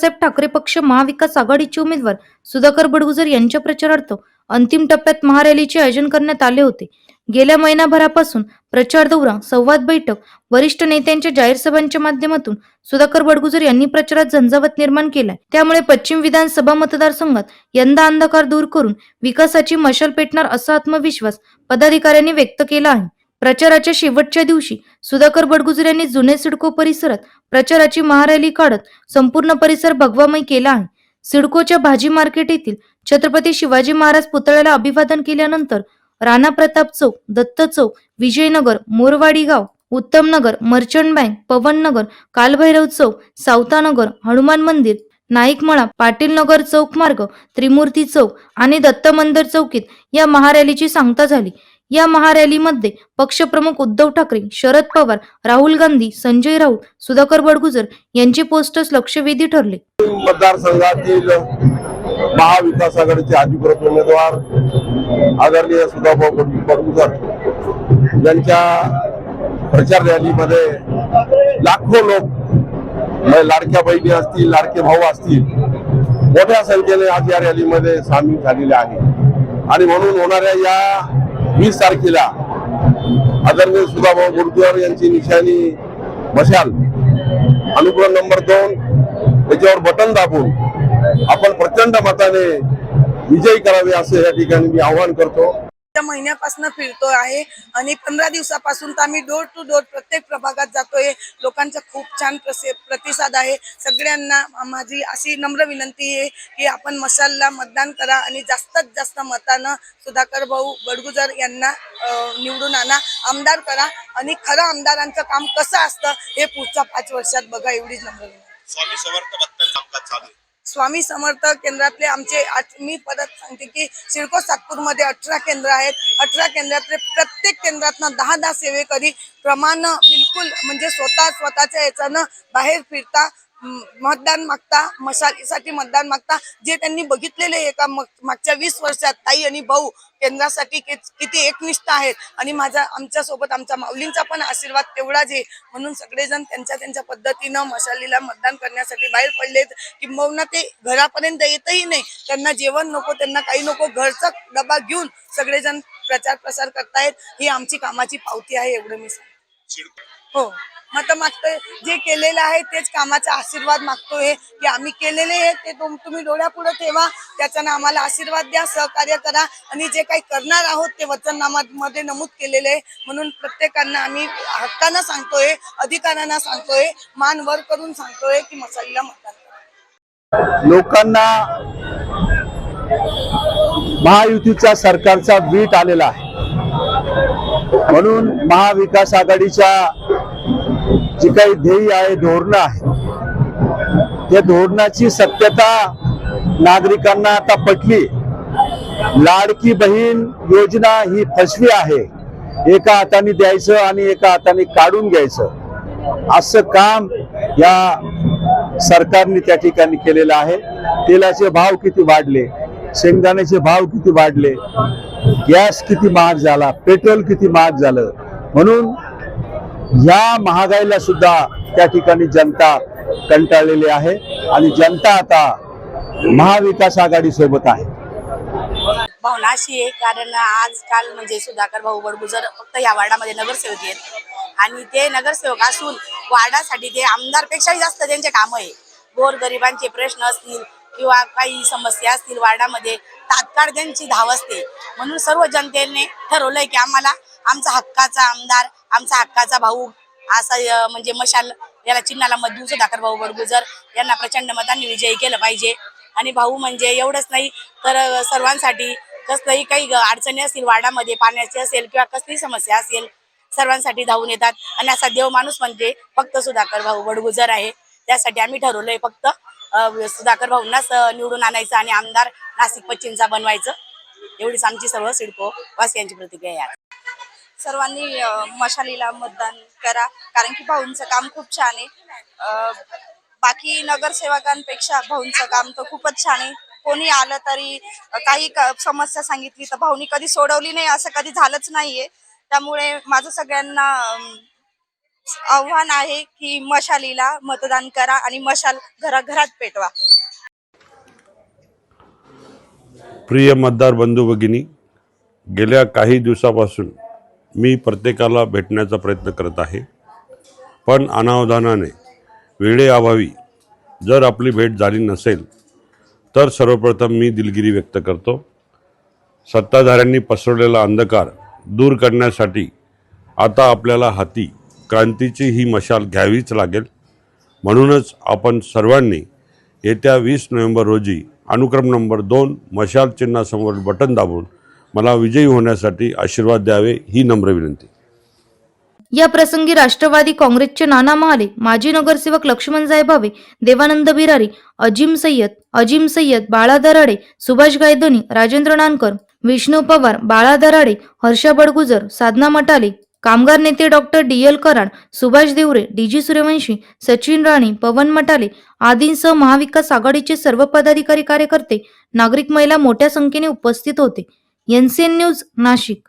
बाळासाहेब ठाकरे पक्ष महाविकास आघाडीचे उमेदवार सुधाकर बडगुजर यांच्या प्रचारार्थ अंतिम टप्प्यात महारॅलीचे आयोजन करण्यात आले होते. गेल्या महिनाभरापासून प्रचार दौरा संवाद बैठक वरिष्ठ नेत्यांच्या जाहीर सभांच्या माध्यमातून सुधाकर बडगुजर यांनी प्रचारात झंझावत निर्माण केलाय. त्यामुळे पश्चिम विधानसभा मतदारसंघात यंदा अंधकार दूर करून विकासाची मशाल पेटणार असा आत्मविश्वास पदाधिकाऱ्यांनी व्यक्त केला आहे. प्रचाराच्या शेवटच्या दिवशी सुधाकर बडगुजर यांनी जुने सिडको परिसरात प्रचाराची महारॅली काढत संपूर्ण परिसर भगवामय केला आहे. सिडकोच्या भाजी मार्केट येथील छत्रपती शिवाजी महाराज पुतळ्याला अभिवादन केल्यानंतर राणा प्रताप चौक दत्त चौक विजयनगर मोरवाडी गाव उत्तमनगर मर्चंट बँक पवन नगर कालभैरव चौक सावतानगर हनुमान मंदिर नाईकमळा पाटील नगर चौक मार्ग त्रिमूर्ती चौक आणि दत्त मंदिर चौकीत या महारॅलीची सांगता झाली. या महारॅलीमध्ये पक्षप्रमुख उद्धव ठाकरे शरद पवार राहुल गांधी संजय राऊत सुधाकर बडगुजर यांचे पोस्टर्स लक्षवेधी ठरले. मतदारसंघातील महाविकास आघाडीचे अधिकृत उमेदवार आदरणीय सुधाभाऊ बडगुजर यांच्या प्रचार रॅलीमध्ये लाखो लोक म्हणजे लाडक्या बहिणी असतील लाडके भाऊ असतील मोठ्या संख्येने आज या रॅलीमध्ये सामील झालेले आहे आणि म्हणून होणाऱ्या या वीस तारखेला आदरणीय सुधाभाऊ गुरुद्वार यांची निशाणी मशाल अनुग्रह नंबर दोन त्याच्यावर बटन दाबून आपण प्रचंड मताने विजयी करावे असे या ठिकाणी मी आवाहन करतो. त्या महिन्यापासून फिरतो आहे आणि पंधरा दिवसापासून तर आम्ही डोर टू डोर प्रत्येक प्रभागात जातोय. लोकांचा खूप छान प्रतिसाद आहे. सगळ्यांना माझी अशी नम्र विनंती आहे की आपण मशालला मतदान करा आणि जास्तीत जास्त मतानं सुधाकर भाऊ बडगुजर यांना निवडून आणा. आमदार करा आणि खरं आमदारांचं काम कसं असतं हे पुढच्या पाच वर्षात बघा एवढीच नम्र विनंती. स्वामी समर्थबद्दल कामकाज चालू स्वामी समर्थ केंद्रातले आमचे मी परत सांगते की सिडको सातपूरमध्ये अठरा केंद्र आहेत. अठरा केंद्रातले प्रत्येक केंद्रातनं दहा दहा सेवेकरी प्रमाण बिलकुल म्हणजे स्वतः स्वतःच्या याच्यानं बाहेर फिरता. मतदान मागता मशालीसाठी मतदान मागता जे त्यांनी बघितलेले एका मागच्या वीस वर्षात ताई आणि भाऊ केंद्रासाठी किती एकनिष्ठ आहेत. आणि माझा आमच्यासोबत आमच्या माऊलींचा पण आशीर्वाद तेवढाच आहे. म्हणून सगळेजण त्यांच्या त्यांच्या पद्धतीनं मशालीला मतदान करण्यासाठी बाहेर पडलेत किंबहुना ते घरापर्यंत येतही नाही. त्यांना जेवण नको त्यांना काही नको घरचा डबा घेऊन सगळेजण प्रचार प्रसार करतायत. ही आमची कामाची पावती आहे एवढं मी सांगते. हो. मत मागतोय जे केलेलं आहे तेच कामाचा आशीर्वाद मागतोय. की आम्ही केलेले आहे ते तुम तुम्ही डोळ्यापुढे ठेवा. त्याच्यानं आम्हाला आशीर्वाद द्या सहकार्य करा. आणि जे काही करणार आहोत ते वचननामामध्ये नमूद केलेले आहे. म्हणून प्रत्येकांना आम्ही हक्कानं सांगतोय अधिकाऱ्यांना सांगतोय मान वर करून सांगतोय की मसालीला मतदान करा. लोकांना महायुतीच्या सरकारचा वीट आलेला आहे. म्हणून महाविकास आघाडीच्या जी काही ध्येय आहे धोरणं आहे त्या धोरणाची सत्यता नागरिकांना आता पटली. लाडकी बहीण योजना ही फसवी आहे. एका हाताने द्यायचं आणि एका हाताने काढून घ्यायचं. असं काम या सरकारने त्या ठिकाणी केलेलं आहे. तेलाचे भाव किती वाढले? शेंगदाण्याचे भाव किती वाढले? गॅस किती महाग झाला? पेट्रोल किती महाग झालं? म्हणून या महागाईला सुद्धा त्या ठिकाणी जनता कंटाळलेली आहे आणि जनता आता महाविकास आघाडी सोबत आहे. भावना अशी आहे कारण आजकाल म्हणजे सुधाकर भाऊ बडगुजर फक्त या वार्डामध्ये नगरसेवक आहेत आणि ते नगरसेवक असून वार्डासाठी ते आमदारपेक्षाही जास्त त्यांचे काम आहे. गोरगरिबांचे प्रश्न असतील किंवा काही समस्या असतील वार्डामध्ये तात्काळ त्यांची धाव असते. म्हणून सर्व जनतेने ठरवलंय की आम्हाला आमचा हक्काचा आमदार आमचा हक्काचा भाऊ असा म्हणजे मशाल याला चिन्हाला मधूच दाखर सुधाकर भाऊ बडगुजर यांना प्रचंड मतांनी विजयी केलं पाहिजे. आणि भाऊ म्हणजे एवढंच नाही तर सर्वांसाठी कसलंही काही अडचणी असतील वार्डामध्ये पाण्याची असेल किंवा कसलीही समस्या असेल सर्वांसाठी धावून येतात. आणि असा देव माणूस म्हणजे फक्त सुधाकर भाऊ बडगुजर आहे. त्यासाठी आम्ही ठरवलंय फक्त सुधाकर भाऊंनाच निवडून आणायचं आणि आमदार नाशिक पश्चिमचा बनवायचं. एवढीच आमची सर्व सिडको वासियांची प्रतिक्रिया आहे. सर्वांनी मशालीला मतदान करा कारण की भाऊंचं काम खूप छान आहे. बाकी नगरसेवकांपेक्षा भाऊंचं काम तर खूपच छान आहे. कोणी आलं तरी काही समस्या सांगितली तर भाऊनी कधी सोडवली नाही असं कधी झालंच नाहीये. त्यामुळे माझं सगळ्यांना आव्हान आहे की मशालीला मतदान करा आणि मशाल घराघरात पेटवा. प्रिय मतदार बंधू भगिनी गेल्या काही दिवसापासून मी प्रत्येकाला भेटण्याचा प्रयत्न करत आहे. पण अनावधानाने वेळेअभावी जर आपली भेट झाली नसेल तर सर्वप्रथम मी दिलगिरी व्यक्त करतो. सत्ताधाऱ्यांनी पसरवलेला अंधकार दूर करण्यासाठी आता आपल्याला हाती क्रांतीची ही मशाल घ्यावीच लागेल. म्हणूनच आपण सर्वांनी येत्या वीस नोव्हेंबर रोजी अनुक्रम नंबर दोन मशाल चिन्हासमोर बटन दाबून मला विजयी होण्यासाठी आशीर्वाद द्यावे ही नम्र विनंती. या प्रसंगी राष्ट्रवादी काँग्रेसचे नाना महाले माजी नगरसेवक लक्ष्मण भावे देवानंद बिरारी अजिम सय्यद अजिम सय्यद बाळा दराडे सुभाष गायधनी राजेंद्र नानकर विष्णू पवार बाळा दराडे हर्षा बडगुजर साधना मटाले कामगार नेते doctor D L Karad Subhash Deore D G Suryavanshi Sachin Rane Pawan Matale आदींसह महाविकास आघाडीचे सर्व पदाधिकारी कार्यकर्ते नागरिक महिला मोठ्या संख्येने उपस्थित होते. NCN news Nashik.